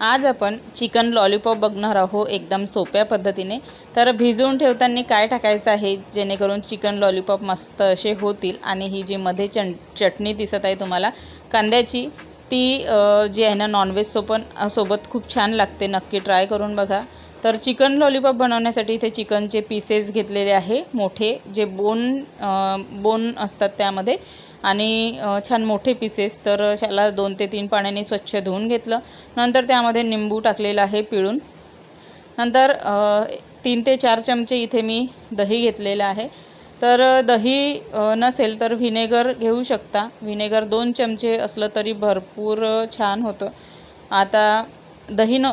आज आपण chicken lollipop बघणार आहोत एकदम सोप्या पद्धतीने. तर भिजवून ठेवताना काय टाकायचं आहे? जेणेकरून चिकन लॉलीपॉप मस्त असे होतील आणि ही जी मध्ये चण चटणी दिसत आहे तुम्हाला कांद्याची ती जी आहे ना नॉनव्हेज सोपन सोबत खूप छान लागते. नक्की ट्राय करून बघा. तर चिकन लॉलीपॉप बनवण्यासाठी इथे चिकनचे पीसेस घेतलेले आहे. मोठे जे बोन बोन असतात त्यामध्ये. आणि छान मोठे पीसेस तर त्याला दोन ते तीन पाण्याने स्वच्छ धुवून घेतलं. नंतर त्यामध्ये निंबू टाकलेलं आहे पिळून. नंतर तीन ते चार चमचे इथे मी दही घेतलेलं आहे. तर दही नसेल तर व्हिनेगर घेऊ शकता. व्हिनेगर दोन चमचे असलं तरी भरपूर छान होतं. आता दही न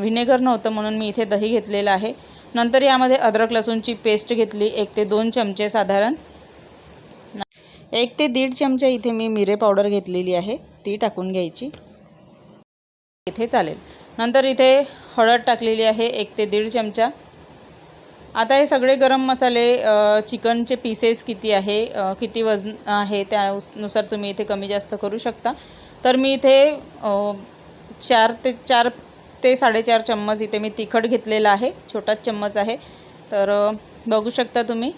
व्हिनेगर नव्हतं म्हणून मी इथे दही घेतलेलं आहे. नंतर यामध्ये अद्रक लसूणची पेस्ट घेतली एक ते दोन चमचे साधारण. एक ते दीड चमचे इथे मी मिरे पावडर घेतलेली आहे ती टाकून घ्यायची. इथे चालेल. नंतर इथे हळद टाकलेली आहे एक ते दीड चमचा. आता हे सगळे गरम मसाले चिकनचे पीसेस किती आहे किती वजन आहे त्यानुसार तुम्ही इथे कमी जास्त करू शकता. तर मी इथे चार ते चार ते साडेचार चम्मच इथे मी तिखट घेतलेलं आहे छोटाच चम्मच आहे. तर बघू शकता तुम्ही.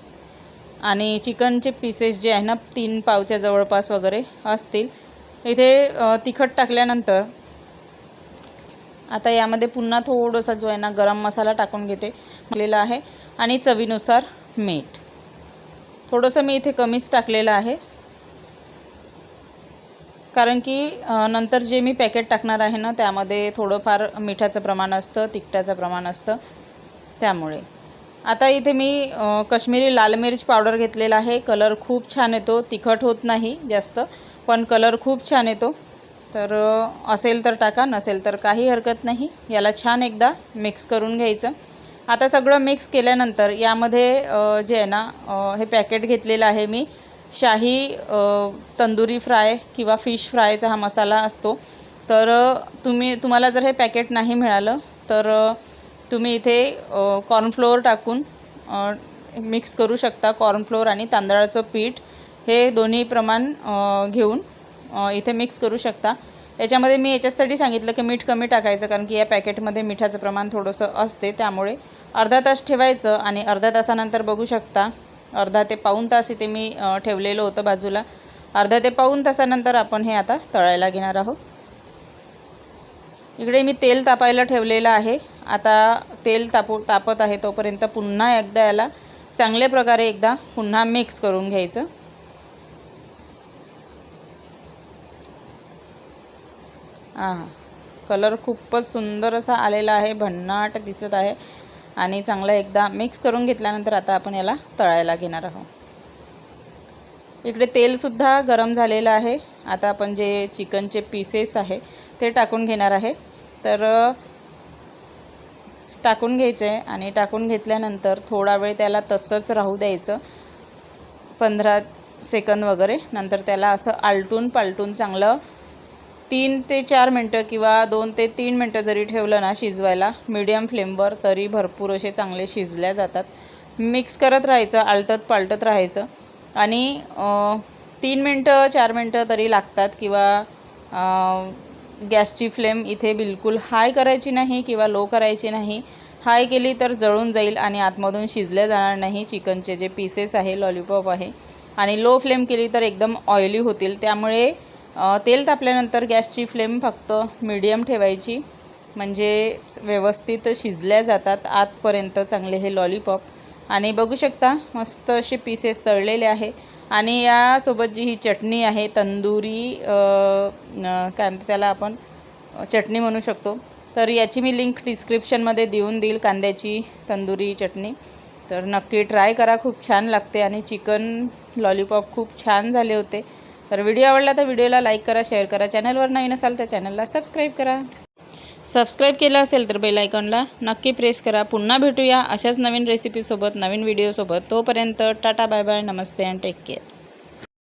आणि चिकनचे पीसेस जे आहे ना तीन पावच्या जवळपास वगैरे असतील. इथे तिखट टाकल्यानंतर आता यामध्ये पुन्हा थोडासा जो आहे ना गरम मसाला टाकून घेते. टाकलेला आहे. आणि चवीनुसार मीठ. थोडंसं मी इथे कमीच टाकलेलं आहे. कारण की नंतर जे मी पॅकेट टाकणार आहे ना त्यामध्ये थोडंफार मिठाचं प्रमाण असतं तिखटाचं प्रमाण असतं त्यामुळे. आता इथे मी कश्मीरी लाल मिरच पावडर घेतलेला आहे. कलर खूप छान येतो. तिखट होत नाही जास्त पण कलर खूप छान येतो. तर असेल तर टाका नसेल तर काही हरकत नाही. याला छान एकदा मिक्स करून घ्यायचं. आता सगळं मिक्स केल्यानंतर यामध्ये जे आहे ना हे पॅकेट घेतलेलं आहे मी. शाही तंदुरी फ्राय किंवा फिश फ्रायचा हा मसाला असतो. तर तुम्ही तुम्हाला जर हे पॅकेट नाही मिळालं तर तुम्ही इथे कॉर्नफ्लोअर टाकून मिक्स करू शकता कॉर्नफ्लोअर आणि तांदळाचं पीठ. हे दोन्ही प्रमाण घेऊन इथे मिक्स करू शकता. याच्यामध्ये मी याच्यासाठी सांगितलं की मीठ कमी टाकायचं कारण की या पॅकेटमध्ये मिठाचं प्रमाण थोडंसं असते. त्यामुळे अर्धा तास ठेवायचं आणि अर्ध्या तासानंतर बघू शकता अर्धा ते पाऊण तास इथे मी ठेवलेलं होतं बाजूला. अर्धा ते पाऊण तासानंतर आपण हे आता तळायला घेणार आहोत. इकडे मी तेल तापायला ठेवलेलं आहे. आता तेल तापू तापत आहे तोपर्यंत पुन्हा एकदा याला चांगल्या प्रकारे एकदा पुन्हा मिक्स करून घ्यायचं. हां कलर खूपच सुंदर असा आलेला आहे. भन्नाट दिसत आहे. आणि चांगलं एकदा मिक्स करून घेतल्यानंतर आता आपण याला तळायला घेणार आहोत. इकडे तेलसुद्धा गरम झालेलं आहे. आता आपण जे चिकनचे पीसेस आहे ते टाकून घेणार आहे. तर टाकून घ्यायचं आहे आणि टाकून घेतल्यानंतर थोडा वेळ त्याला तसंच राहू द्यायचं. पंधरा सेकंद वगैरे. नंतर त्याला असं आलटून पालटून चांगलं तीन ते चार मिनटं किंवा दोन ते तीन मिनटं जरी ठेवलं ना शिजवायला मीडियम फ्लेमवर तरी भरपूर असे चांगले शिजल्या जातात. मिक्स करत राहायचं आलटत पालटत राहायचं. आणि तीन मिनटं चार मिनटं तरी लागतात किंवा गॅसची फ्लेम इथे बिलकुल हाय करायची नाही किंवा लो करायची नाही. हाय केली तर जळून जाईल आणि आतमधून शिजल्या जाणार नाही चिकनचे जे पीसेस आहे लॉलीपॉप आहे. आणि लो फ्लेम केली तर एकदम ऑइली होतील. त्यामुळे तेल तापल्यानंतर गॅसची फ्लेम फक्त मीडियम ठेवायची. म्हणजे व्यवस्थित शिजल्या जातात आतपर्यंत चांगले हे लॉलीपॉप आणि बघू शकता मस्त असे पीसेस तळलेले आहे. आणि यासोबत जी ही चटणी आहे तंदुरी काय म्हणते त्याला आपण चटणी म्हणू शकतो. तर याची मी लिंक डिस्क्रिप्शनमध्ये देऊन देईल कांद्याची तंदुरी चटणी. तर नक्की ट्राय करा खूप छान लागते. आणि चिकन लॉलीपॉप खूप छान झाले होते. तर व्हिडिओ आवडला तर व्हिडिओला लाईक करा शेअर करा. चॅनलवर नवीन असाल तर चॅनलला सबस्क्राईब करा. सबस्क्राईब केलं असेल तर बेल आयकॉनला नक्की प्रेस करा. पुन्हा भेटूया अशाच नवीन रेसिपीसोबत नवीन व्हिडिओसोबत तोपर्यंत टाटा बाय बाय नमस्ते अँड टेक केअर